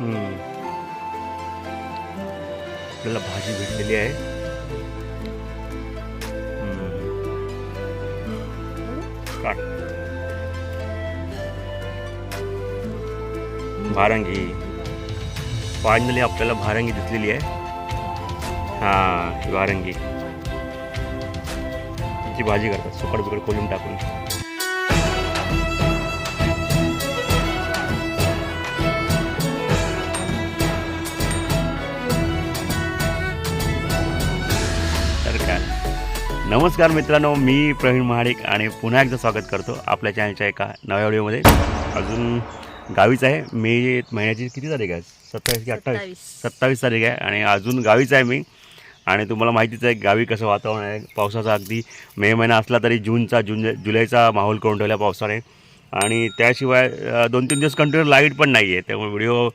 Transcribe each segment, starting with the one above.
हम्म. आपल्याला भाजी भेटलेली आहे हम्म. काट. भारंगी फायनली आपल्याला भारंगी दिसलेली आहे. हां ही भारंगी. भाजी करतात सुकड बिकड कोलून टाकून. तर काय? नमस्कार मित्रांनो मी प्रवीण महाडिक आणि पुन्हा एकदा स्वागत करतो आपल्या चॅनलच्या एका नव्या व्हिडिओमध्ये अजून गावीच आहे. मे महिन्याची किती तारीख आहे सत्तावीस की अठ्ठावीस. सत्तावीस. तारीख आहे आणि अजून गावीच आहे मी. आणि तुम्हाला माहितीच आहे गावी कसं वातावरण आहे. पावसाचा अगदी मे महिना असला तरी जूनचा जून जुलैचा माहोल करून ठेवला पावसाने. आणि त्याशिवाय दोन तीन दिवस कंटिन्यू लाइट पण नाही आहे त्यामुळे व्हिडिओ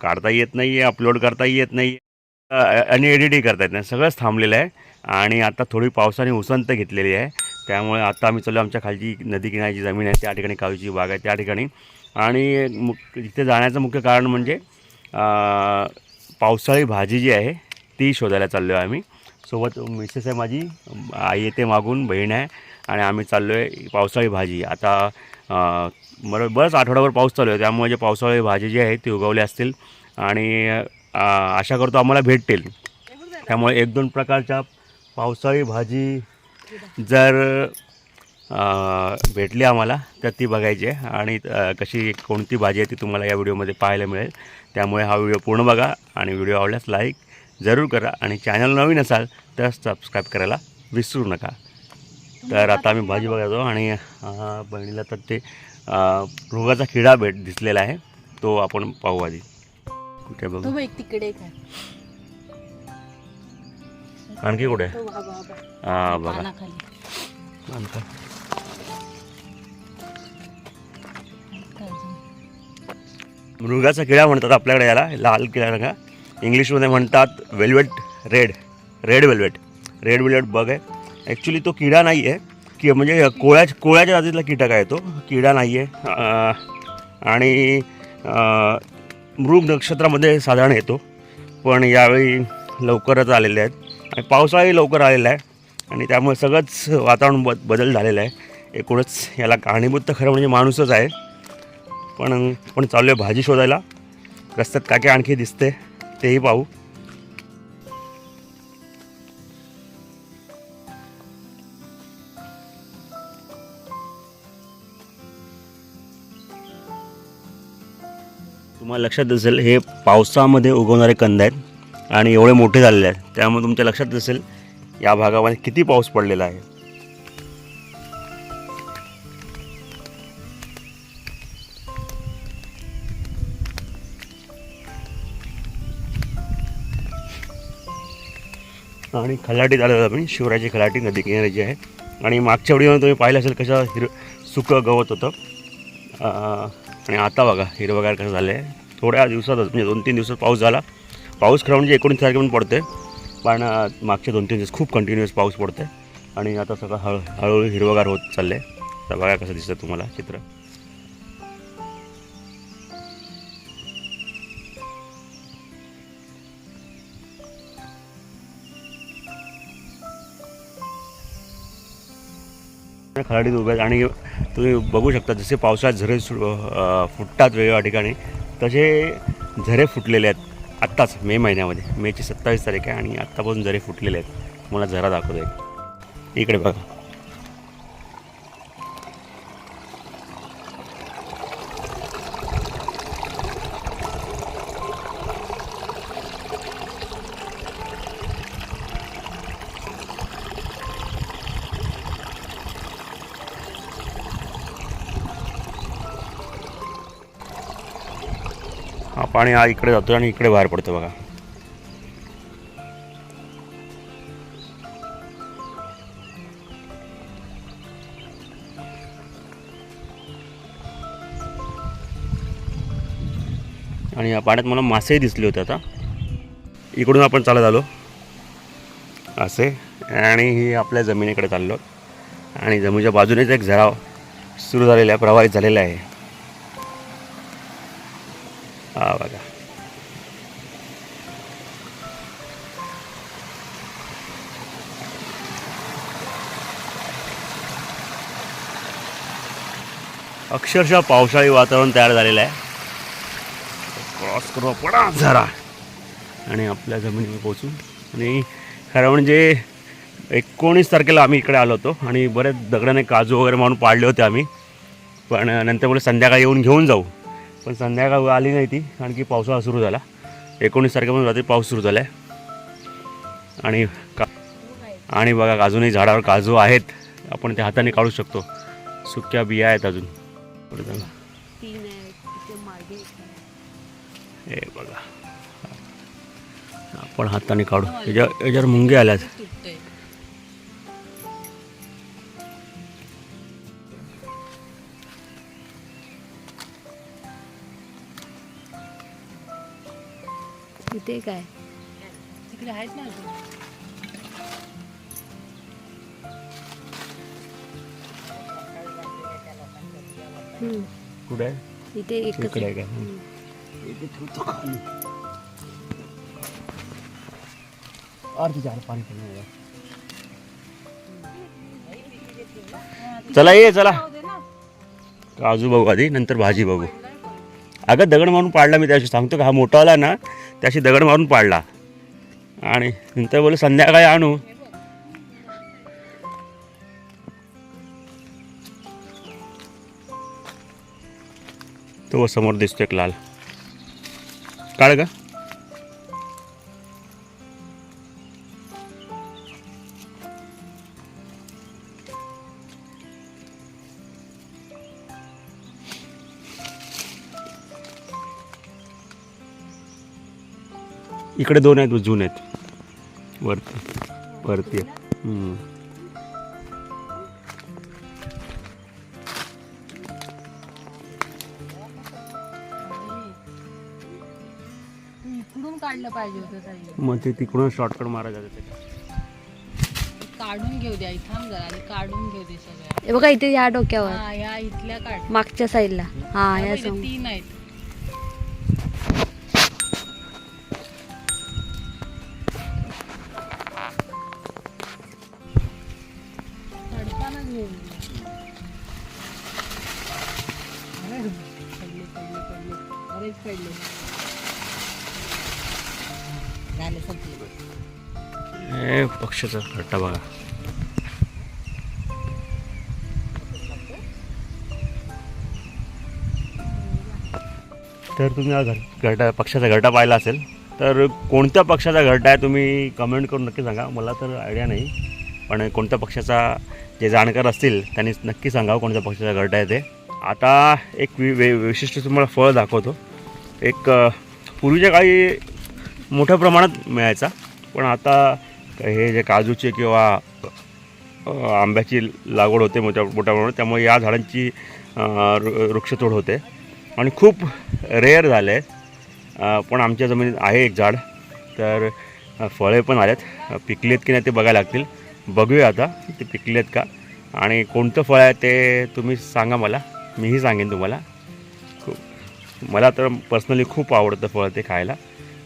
काढता येत नाही आहे अपलोड करता येत नाही आणि एडिटही करता येत नाही. सगळंच थांबलेलं आहे. आणि आता थोडी पावसाने उसंत घेतलेली आहे. त्यामुळे आता आम्ही चाललो आमच्या खालची नदी किनारीची जमीन आहे. त्या ठिकाणी कावीची बाग आहे. त्या ठिकाणी. आणि मुक तिथे जाण्याचं मुख्य कारण म्हणजे पावसाळी भाजी जी आहे ती शोधायला चाललो आहे आम्ही. सोबत मिसेस आहे माझी आई येते मागून बहीण आहे आणि आम्ही चाललो आहे पावसाळी भाजी. आता बरं बरंच आठवड्याभर पाऊस चालू आहे त्यामुळे जे पावसाळी भाजी जी आहे ती उगवली असतील आणि आशा करतो आम्हाला भेटतील. त्यामुळे एक दोन प्रकारच्या पावसाळी भाजी जर भेटली आम्हाला तर ती बघायची आहे. आणि कशी कोणती भाजी आहे ती तुम्हाला या व्हिडिओमध्ये पाहायला मिळेल. त्यामुळे हा व्हिडिओ पूर्ण बघा आणि व्हिडिओ आवडल्यास लाईक जरूर करा आणि चॅनल नवीन असाल तर सबस्क्राईब करायला विसरू नका. तर आता आम्ही भाजी बघायचो आणि बहिणीला तर ते अ, मृगाचा किडा भेट दिसलेला आहे. तो आपण पाहू आधी. कुठे तो बघू तिकडे आणखी कुठे? हां बघा. मृगाचा किडा म्हणतात आपल्याकडे याला लाल किडा रंगा. इंग्लिशमध्ये म्हणतात velvet red red velvet red velvet bug आहे. ॲक्च्युली तो किडा नाही आहे की म्हणजे कोळ्या कोळ्याच्या जातीतला कीटक आहे तो. किडा नाही आहे आणि मृग नक्षत्रामध्ये साधारण येतो. पण यावेळी लवकरच आलेले आहेत. आणि पावसाळाही लवकर आलेला आहे. आणि त्यामुळे सगळंच वातावरण ब बदल झालेलं आहे. एकूणच याला कारणीभूत तर खरं म्हणजे माणूसच आहे. पण पण चाललो आहे भाजी शोधायला? रस्त्यात काय काय आणखी दिसते तेही पाहू. तुम्हाला लक्षात असेल हे पावसामध्ये उगवणारे कंद आहेत आणि एवढे मोठे झालेले आहेत. त्यामुळे तुमच्या लक्षात असेल या भागामध्ये किती पाऊस पडलेला आहे. आणि खलाटीत आलेलो आम्ही शिवराजी खलाटी नदी किनाऱ्याची आहे. आणि मागच्या व्हिडिओमध्ये तुम्ही पाहिलं असेल कसं हिर सुकं गवत होतं. आणि आता बघा हिरवगार कसं झालं आहे थोड्या दिवसातच म्हणजे दोन तीन दिवसात पाऊस झाला. पाऊस खरं म्हणजे एकोणीस तारखेपर्यंत पडते पण मागचे दोन तीन दिवस खूप कंटिन्युअस पाऊस पडते आणि आता सगळं हळू हळूहळू हिरवगार होत चाललं आहे तर बघा कसं दिसतं तुम्हाला चित्र. खराडीत उभे आहेत आणि तुम्ही बघू शकता जसे पावसाळ्यात झरे सु फुटतात वेगवेगळ्या ठिकाणी तसे झरे फुटलेले आहेत आत्ताच मे महिन्यामध्ये. मेची सत्तावीस तारीख आहे आणि आत्तापासून झरे फुटलेले आहेत. मला झरा दाखवतो इकडे बघा. पाणी हा इकडे जातो आणि इकडे बाहेर पडतो बघा. आणि या पाण्यात मला मासेही दिसले होते आता. इकडून आपण चालत आलो. असे. आणि ही आपल्या जमिनीकडे चाललो. आणि जमिनीच्या बाजूनेच एक झराव सुरू झालेला आहे प्रवाहित झालेला आहे. अक्षरशः पावसाळी वातावरण तयार झालेलं आहे. क्रॉस करू पडा झरा आणि आपल्या जमिनीवर पोचू आणि खरं म्हणजे एकोणीस तारखेला आम्ही इकडे आलो होतो. आणि बरेच दगडाने काजू वगैरे मारून पाडले होते आम्ही. पण नंतर बोले संध्याकाळी येऊन घेऊन जाऊ. पण संध्याकाळ आली नाही ती कारण की पावसाळा सुरू झाला. एकोणीस तारखेपासून रात्री पाऊस सुरू झाला आहे आणि का आणि बघा अजूनही झाडावर काजू आहेत. आपण ते हाताने काढू शकतो. सुक्या बिया आहेत अजून. बघा. तीन आहे तिथे मागे एक आहे. हे बघा आपण हाताने काढू याच्या याच्यावर मुंगे आल्यात तिथे काय तिकडे आहेत ना कुठे आहे? इथे इकडे. चला ये चला. काजू बघू आधी नंतर भाजी बघू. अगं दगड मारून पाडला मी त्याशी सांगतो का हा मोठावाला ना त्याशी दगड मारून पाडला. आणि नंतर बोल संध्याकाळी आणू. तो समोर दिसतो एक लाल. काळ का? इकडे दोन आहेत जून आहेत. वरती वरती काढलं पाहिजे होतं ताई. मग ते तिकडून शॉर्टकट मारायचं त्याच्यात. काढून घेऊ द्या इथं जरा आधी काढून घेऊ दे सगळ्या हे बघा इथे या डोक्यावर. हा ह्या इथल्या काढ. मागच्या साईडला हा या समोर तीन आहेत. हे पक्षाचा घट्टा बघा. तर तुम्ही हा घर घरटा पक्षाचा घरटा पाहिला असेल तर कोणत्या पक्षाचा घरटा आहे तुम्ही कमेंट करून नक्की सांगा. मला तर आयडिया नाही पण कोणत्या पक्षाचा जे जाणकार असतील त्यांनी नक्की सांगावं कोणत्या पक्षाचा घरटा आहे ते. आता एक वि वे विशिष्ट तुम्हाला फळ दाखवतो. एक पूर्वीच्या काळी मोठ्या प्रमाणात मिळायचा. पण आता हे जे काजूचे किंवा आंब्याची लागवड होते मोठ्या मोठ्या प्रमाणात त्यामुळे या झाडांची वृक्षतोड होते. आणि खूप रेअर झाले. आहेत पण आमच्या जमिनीत आहे एक झाड. तर फळे पण आलेत. पिकलेत की नाही ते बघायला लागतील. बघूया आता ते पिकलेत का. आणि कोणतं फळ आहे ते तुम्ही सांगा मला. मीही सांगेन तुम्हाला. खूप मला तर पर्सनली खूप आवडतं फळ ते खायला.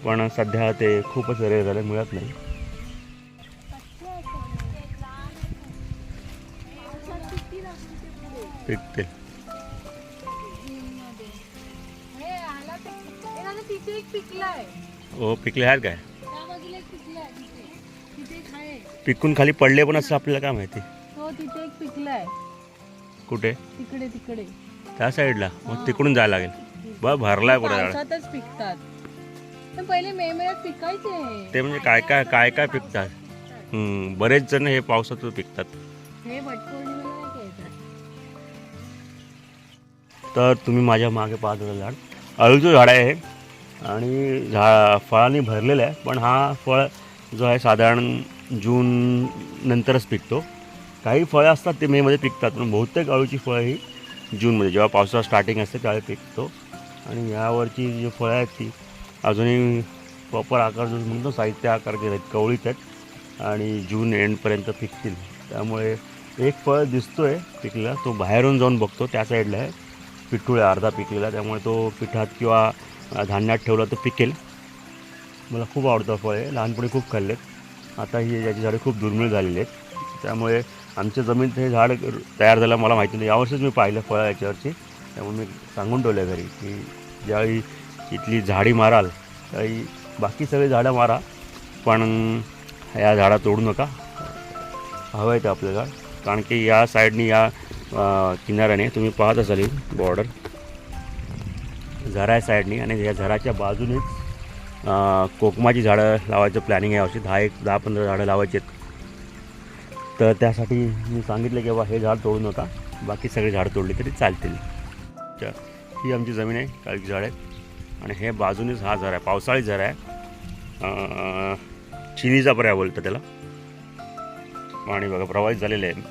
पण सध्या ते खूपच रेअर झालं मिळत नाही. पिकते. हो पिकले आहेत काय? पिकून खाली पडले पण असं आपल्याला काय माहिती? हो तिथे एक पिकलाय कुठे? तिकडे तिकडे. त्या साईडला मग तिकडून जायला लागेल. बघ भरलाय झाड पावसातच पिकतात. पण पहिले मे महिन्यात पिकायचे. ते म्हणजे काय काय काय काय पिकतात? हम्म, बरेच जण हे पावसातच पिकतात. हे घ्यायचं तर तुम्ही माझ्या मागे पाहत होता झाड अळूचं झाड आहे हे. आणि झा फळाने भरलेलं आहे. पण हा फळ जो आहे साधारण जून नंतरच पिकतो. काही फळं असतात ते मेमध्ये पिकतात. पण बहुतेक अळूची फळं ही जूनमध्ये जेव्हा पावसाळा स्टार्टिंग असते त्यावेळी पिकतो. आणि यावरची जी फळं आहेत ती अजूनही प्रॉपर आकार जो म्हणतो साहित्य आकार केले आहेत कवळीत आहेत आणि जून एंडपर्यंत पिकतील. त्यामुळे एक फळ दिसतोय पिकलेला तो बाहेरून जाऊन बघतो त्या साईडला आहे. पिठूळ आहे अर्धा पिकलेला त्यामुळे तो पिठात किंवा धान्यात ठेवला तर पिकेल. मला खूप आवडतं फळ आहे लहानपणी खूप खाल्लेत आता ही याची झाडे खूप दुर्मिळ झालेली आहेत. त्यामुळे आमच्या जमिनीत हे झाड तयार झालं मला माहिती नाही. यावर्षीच मी पाहिलं फळं याच्यावरची त्यामुळे मी सांगून ठेवलं घरी की ज्यावेळी इथली झाडी माराल काही बाकी सगळी झाडं मारा पण या झाडा तोडू नका. हवं आहे ते आपल्याला. कारण की या साईडने या किनाऱ्याने तुम्ही पाहत असाल बॉर्डर झरा साईडनी आणि या झराच्या बाजूनेच कोकमाची झाडं लावायचं प्लॅनिंग आहे यावर्षी दहा एक दहा पंधरा झाडं लावायची आहेत. तर त्यासाठी मी सांगितलं की बाबा हे झाड तोडू नका. बाकी सगळे झाडं तोडली तरी चालतील. ही आमची जमीन आहे काही झाड आहेत. आणि हे बाजूनेच हा झरा आहे पावसाळी झरा आहे. चिनीचा पर्याय बोलतं त्याला. पाणी बघा प्रवाहित झालेलं आहे.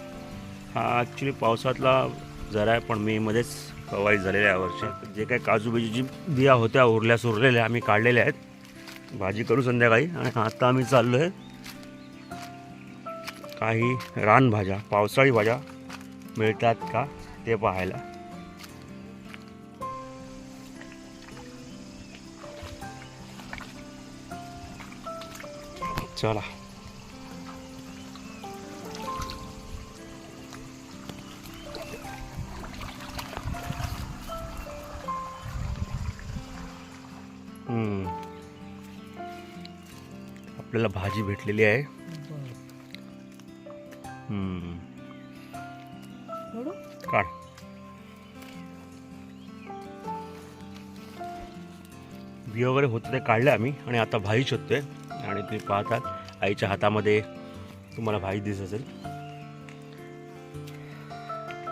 हा ॲक्च्युली पावसातला झरा आहे पण मेमध्येच प्रवाहित झालेला आहे वर्षी. जे काही काजू बिजूची बिया होत्या उरल्या सुरलेल्या आम्ही काढलेल्या आहेत. भाजी करू संध्याकाळी. आणि आता आम्ही चाललो आहे काही रानभाज्या पावसाळी भाज्या मिळतात का ते पाहायला. चला. आपल्याला भाजी भेटलेली आहे. काढ. बिया वगैरे होतं ते काढलं आम्ही आणि आता भाजी शोधतोय. आणि तुम्ही पाहतात आईच्या हातामध्ये तुम्हाला भाजी दिसत असेल.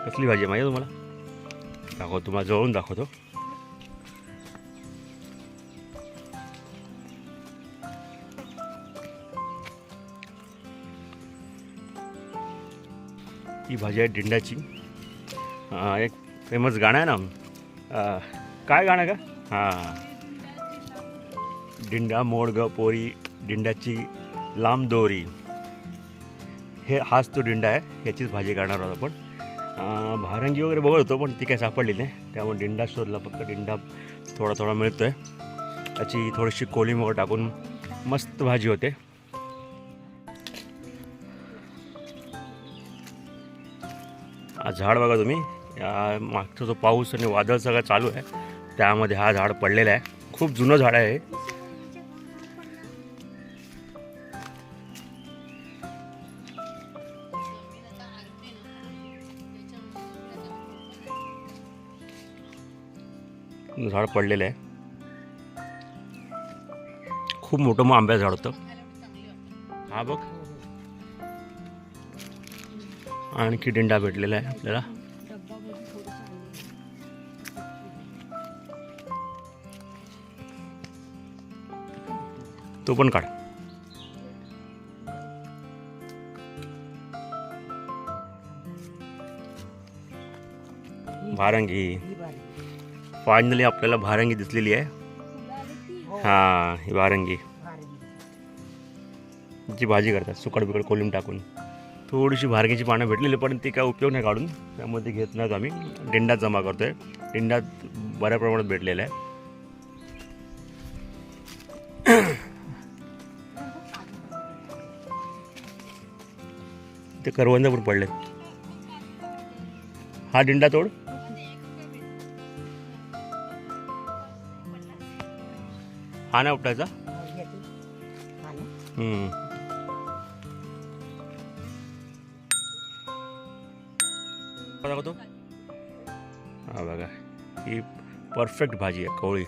कसली भाजी आहे माहिती आहे तुम्हाला? दाखवतो तुम्हाला जवळून दाखवतो. ही भाजी आहे डिंडाची. एक फेमस गाणं आहे ना. काय गाणं का? हां. डिंडा मोड ग पोरी दिंड्याची लांब दोरी. हे हाच तो डिंडा आहे ह्याचीच भाजी करणार आहोत आपण. भारंगी वगैरे बघत होतो पण ती काय सापडली नाही. त्यामुळे डिंडा शोधला फक्त डिंडा थोडा थोडा मिळतो आहे त्याची थोडीशी कोलिंब वगैरे टाकून मस्त भाजी होते. झाड बघा तुम्ही. या मागचा जो पाऊस आणि वादळ सगळं चालू आहे त्यामध्ये हा झाड पडलेला आहे. खूप जुनं झाड आहे झाड पडलेलं आहे. खूप मोठं मग आंब्या झाड होतं. हा बघ. आणखी डिंडा भेटलेला आहे आपल्याला. तो पण काढ. वारंगी. फायनली आपल्याला भारंगी दिसलेली आहे. हां ही भारंगी. जी भाजी करतात सुकड बिकड कोलून टाकून. थोडीशी भारगीची पानं भेटलेली पण ती काय उपयोग नाही काढून. त्यामुळे ती घेत नाहीत आम्ही. डिंडात जमा करतोय. डिंडात बऱ्या प्रमाणात भेटलेला आहे. ते करवंद पण पडले हा डिंडा तोड. हा उपटायचा? दाखवतो हा बघा ही परफेक्ट भाजी आहे कोळी.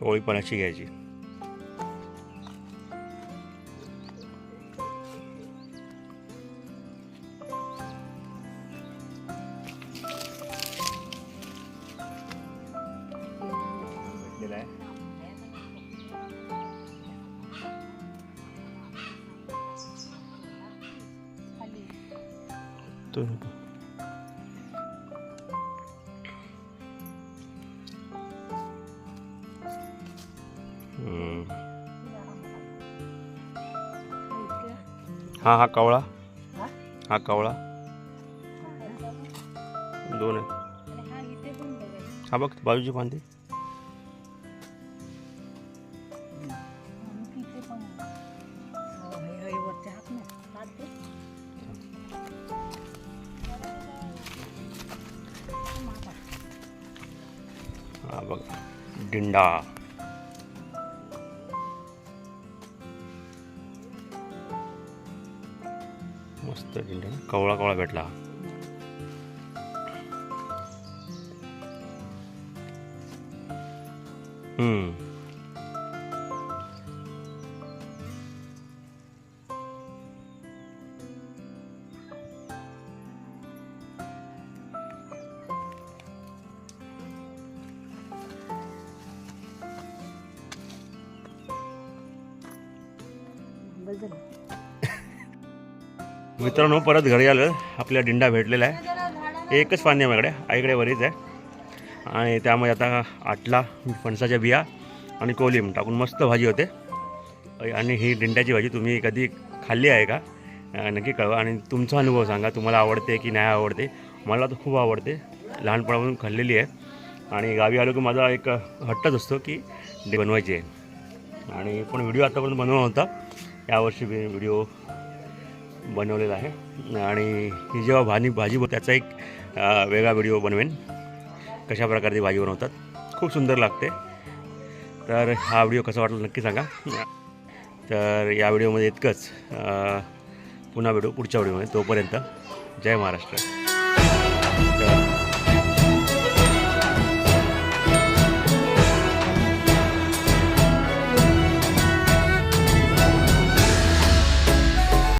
कवळी पण अशी घ्यायची. हा हा कावळा हा? कावळा? दोन आहेत हा बघ बाजूची फांदी. हो. हा बघ डिंडा मस्त डिंडा ना कवळा कवळा भेटला हम्म बस झालं. मित्रांनो परत घरी आलं आपल्या डिंडा भेटलेला आहे. एकच पाणी आहे माझ्याकडे. आईकडे बरीच आहे. आणि त्यामध्ये आता आटला फणसाच्या बिया आणि कोलिम टाकून मस्त भाजी होते. आणि ही डिंड्याची भाजी तुम्ही कधी खाल्ली आहे का? नक्की कळवा. आणि तुमचा अनुभव सांगा. तुम्हाला आवडते की नाही आवडते? मला तर खूप आवडते. लहानपणापासून खाल्लेली आहे. आणि गावी आलो की माझा एक हट्टच असतो की बनवायची आहे. आणि पण व्हिडिओ आतापर्यंत बनवला होता यावर्षी व्हिडिओ बनवलेला आहे. आणि ही जेव्हा भाजी भाजी त्याचा एक वेगळा व्हिडिओ बनवेन. कशा प्रकारची भाजी बनवतात. खूप सुंदर लागते. तर हा व्हिडिओ कसा वाटला नक्की सांगा. तर या व्हिडिओमध्ये इतकंच. पुन्हा भेटू पुढच्या व्हिडिओमध्ये. तोपर्यंत जय महाराष्ट्र.